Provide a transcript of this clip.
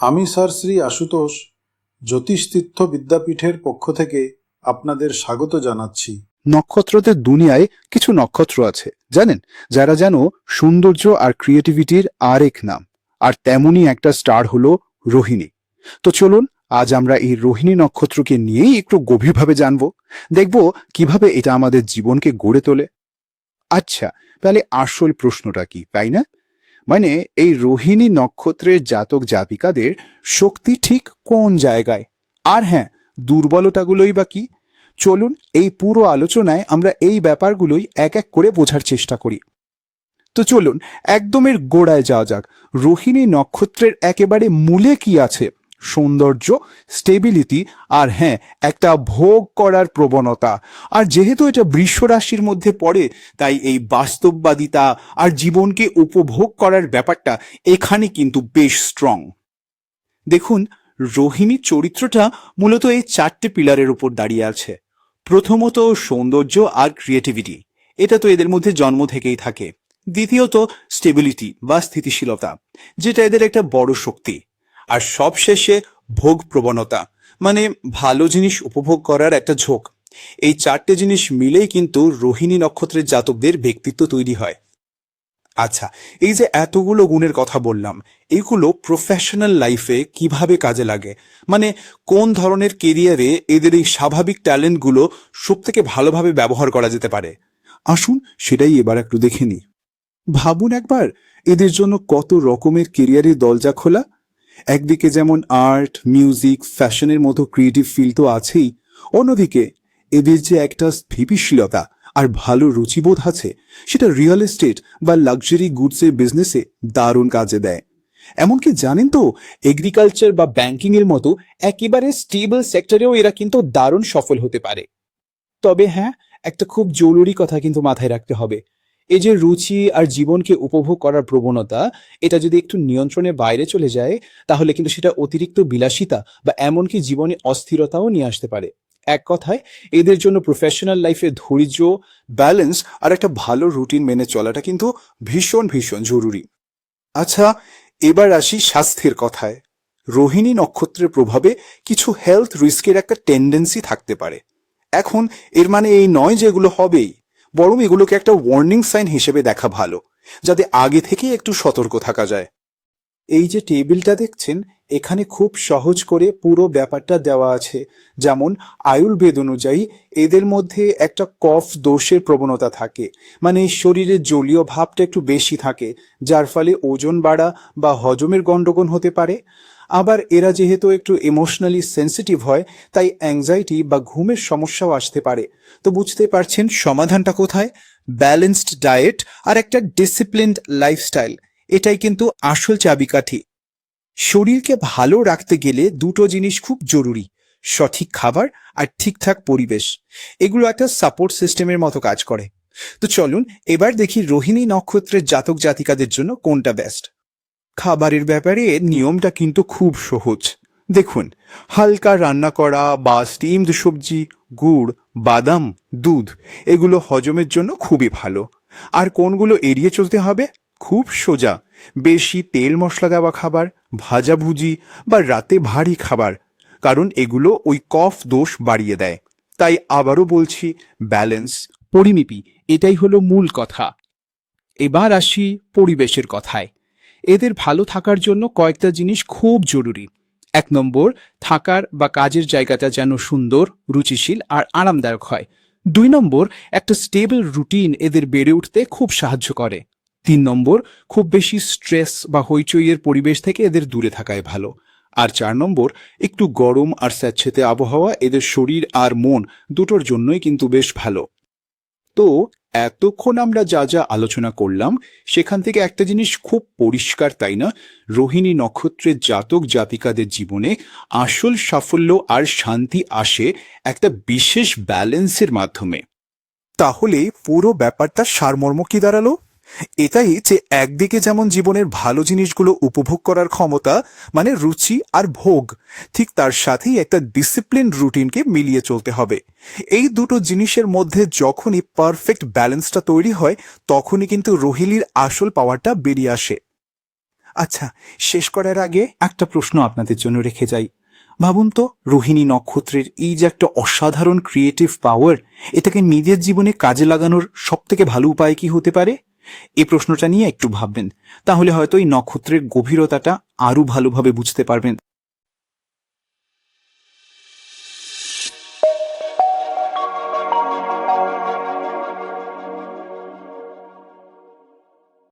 আমি স্যার শ্রী আশুতোষ, জ্যোতিষতীর্থ বিদ্যাপীঠের পক্ষ থেকে আপনাদের স্বাগত জানাচ্ছি। নক্ষত্রদের দুনিয়ায় কিছু নক্ষত্র আছে, জানেন? যারা যেন সৌন্দর্য আর ক্রিয়েটিভিটির আরেক নাম, আর তেমনই একটা স্টার হলো রোহিণী। তো চলুন, আজ আমরা এই রোহিণী নক্ষত্রকে নিয়েই একটু গভীরভাবে জানব, দেখব কীভাবে এটা আমাদের জীবনকে গড়ে তোলে। আচ্ছা তাহলে আসল প্রশ্নটা কি, তাই না? মানে এই রোহিণী নক্ষত্রের জাতক জাতিকাদের শক্তি ঠিক কোন জায়গায়? আর হ্যাঁ দুর্বলতাগুলোই বা কি? চলুন এই পুরো আলোচনায় আমরা এই ব্যাপারগুলোই এক এক করে বোঝার চেষ্টা করি। তো চলুন, একদমের গোড়ায় যাওয়া যাক। রোহিণী নক্ষত্রের একেবারে মূলে কি আছে? সৌন্দর্য স্টেবিলিটি আর হ্যাঁ একটা ভোগ করার প্রবণতা। আর যেহেতু এটা বৃষ রাশির মধ্যে পড়ে, তাই এই বাস্তববাদিতা আর জীবনকে উপভোগ করার ব্যাপারটা এখানে কিন্তু বেশ স্ট্রং দেখুন, রোহিণী চরিত্রটা মূলত এই চারটে পিলারের উপর দাঁড়িয়ে আছে। প্রথমত সৌন্দর্য আর ক্রিয়েটিভিটি এটা তো এদের মধ্যে জন্ম থেকেই থাকে। দ্বিতীয়ত স্টেবিলিটি বা স্থিতিশীলতা, যেটা এদের একটা বড় শক্তি। আর সবশেষে ভোগ প্রবণতা। মানে ভালো জিনিস উপভোগ করার একটা ঝোঁক। এই চারটে জিনিস মিলেই কিন্তু রোহিণী নক্ষত্রের জাতকদের ব্যক্তিত্ব তৈরি হয়। আচ্ছা এই যে এতগুলো গুণের কথা বললাম, এগুলো প্রফেশনাল লাইফে কীভাবে কাজে লাগে? মানে কোন ধরনের কেরিয়ারে এদের এই স্বাভাবিক ট্যালেন্টগুলো সব থেকে ভালোভাবে ব্যবহার করা যেতে পারে? আসুন সেটাই এবার একটু দেখে নিই। ভাবুন একবার, এদের জন্য কত রকমের কেরিয়ারের দরজা খোলা? একদিকে যেমন আর্ট, মিউজিক, ফ্যাশনের মতো ক্রিয়েটিভ ফিল্ড তো আছেই, অন্যদিকে এদের যে একটা স্থিতিশীলতা আর ভালো রুচিবোধ আছে, সেটা রিয়েল এস্টেট বা লাক্সারি গুডসের বিজনেসে দারুণ কাজে দেয়। এমনকি জানেন তো এগ্রিকালচার বা ব্যাংকিং এর মতো একেবারে স্টেবল সেক্টরেও এরা কিন্তু দারুণ সফল হতে পারে। তবে হ্যাঁ একটা খুব জরুরি কথা কিন্তু মাথায় রাখতে হবে। এই যে রুচি আর জীবনকে উপভোগ করার প্রবণতা, এটা যদি একটু নিয়ন্ত্রণের বাইরে চলে যায়, তাহলে কিন্তু সেটা অতিরিক্ত বিলাসিতা বা এমনকি জীবনে অস্থিরতাও নিয়ে আসতে পারে। এক কথায়, এদের জন্য প্রফেশনাল লাইফে ধৈর্য ব্যালেন্স আর একটা ভালো রুটিন মেনে চলাটা কিন্তু ভীষণ ভীষণ জরুরি। আচ্ছা এবার আসি স্বাস্থ্যের কথায়। রোহিণী নক্ষত্রের প্রভাবে কিছু হেলথ রিস্কের একটা টেন্ডেন্সি থাকতে পারে। এখন এর মানে এই নয় যে এগুলো হবেই। বরং এগুলোকে একটা ওয়ার্নিং সাইন হিসেবে দেখা ভালো, যাতে আগে থেকে একটু সতর্ক থাকা যায়। এই যে টেবিলটা দেখছেন, এখানে খুব সহজ করে পুরো ব্যাপারটা দেওয়া আছে। যেমন আয়ুর্বেদ অনুযায়ী এদের মধ্যে একটা কফ দোষের প্রবণতা থাকে। মানে শরীরের জলীয় ভাবটা একটু বেশি থাকে, যার ফলে ওজন বাড়া বা হজমের গন্ডগোল হতে পারে। আবার এরা যেহেতু একটু ইমোশনালি সেন্সিটিভ হয়, তাই অ্যাংজাইটি বা ঘুমের সমস্যাও আসতে পারে। তো বুঝতে পারছেন সমাধানটা কোথায়? ব্যালেন্সড ডায়েট আর একটা ডিসিপ্লিনড লাইফস্টাইল এটাই কিন্তু আসল চাবিকাঠি। শরীরকে ভালো রাখতে গেলে দুটো জিনিস খুব জরুরি, সঠিক খাবার আর ঠিকঠাক পরিবেশ। এগুলো একটা সাপোর্ট সিস্টেমের মতো কাজ করে। তো চলুন এবার দেখি রোহিণী নক্ষত্রের জাতক জাতিকাদের জন্য কোনটা বেস্ট খাবারের ব্যাপারে নিয়মটা কিন্তু খুব সহজ। দেখুন, হালকা রান্না করা বা স্টিমড সবজি, গুড়, বাদাম, দুধ, এগুলো হজমের জন্য খুবই ভালো। আর কোনগুলো এড়িয়ে চলতে হবে? খুব সোজা। বেশি তেল মশলা দেওয়া খাবার ভাজাভুজি বা রাতে ভারী খাবার, কারণ এগুলো ওই কফ দোষ বাড়িয়ে দেয়। তাই আবারও বলছি ব্যালেন্স পরিমিপি এটাই হলো মূল কথা। এবার আসি পরিবেশের কথায়। এদের ভালো থাকার জন্য কয়েকটা জিনিস খুব জরুরি। এক নম্বর, থাকার বা কাজের জায়গাটা যেন সুন্দর, রুচিশীল আর আরামদায়ক হয়। দুই নম্বর, একটা স্টেবল রুটিন এদের বেড়ে উঠতে খুব সাহায্য করে। তিন নম্বর, খুব বেশি স্ট্রেস বা হইচইয়ের পরিবেশ থেকে এদের দূরে থাকাই ভালো। আর চার নম্বর, একটু গরম আর স্যাচ্ছেতে আবহাওয়া এদের শরীর আর মন দুটোর জন্যই কিন্তু বেশ ভালো। তো এতক্ষণ আমরা যা যা আলোচনা করলাম, সেখান থেকে একটা জিনিস খুব পরিষ্কার, তাই না? রোহিণী নক্ষত্রের জাতক জাতিকাদের জীবনে আসল সাফল্য আর শান্তি আসে একটা বিশেষ ব্যালেন্সের মাধ্যমে। তাহলে পুরো ব্যাপারটা সারমর্ম কি দাঁড়াল? এটাই যে একদিকে যেমন জীবনের ভালো জিনিসগুলো উপভোগ করার ক্ষমতা মানে রুচি আর ভোগ, ঠিক তার সাথেই একটা ডিসিপ্লিন রুটিনকে মিলিয়ে চলতে হবে। এই দুটো জিনিসের মধ্যে যখনই পারফেক্ট ব্যালেন্সটা তৈরি হয়, তখনই কিন্তু রোহিলির আসল পাওয়ারটা বেরিয়ে আসে। আচ্ছা শেষ করার আগে একটা প্রশ্ন আপনাদের জন্য রেখে যাই। ভাবুন তো, রোহিণী নক্ষত্রের এই যে একটা অসাধারণ ক্রিয়েটিভ পাওয়ার এটাকে নিজের জীবনে কাজে লাগানোর সব থেকে ভালো উপায় কি হতে পারে? এই প্রশ্নটা নিয়ে একটু ভাববেন। তাহলে হয়তো এই নক্ষত্রের গভীরতাটা আরও ভালোভাবে বুঝতে পারবেন।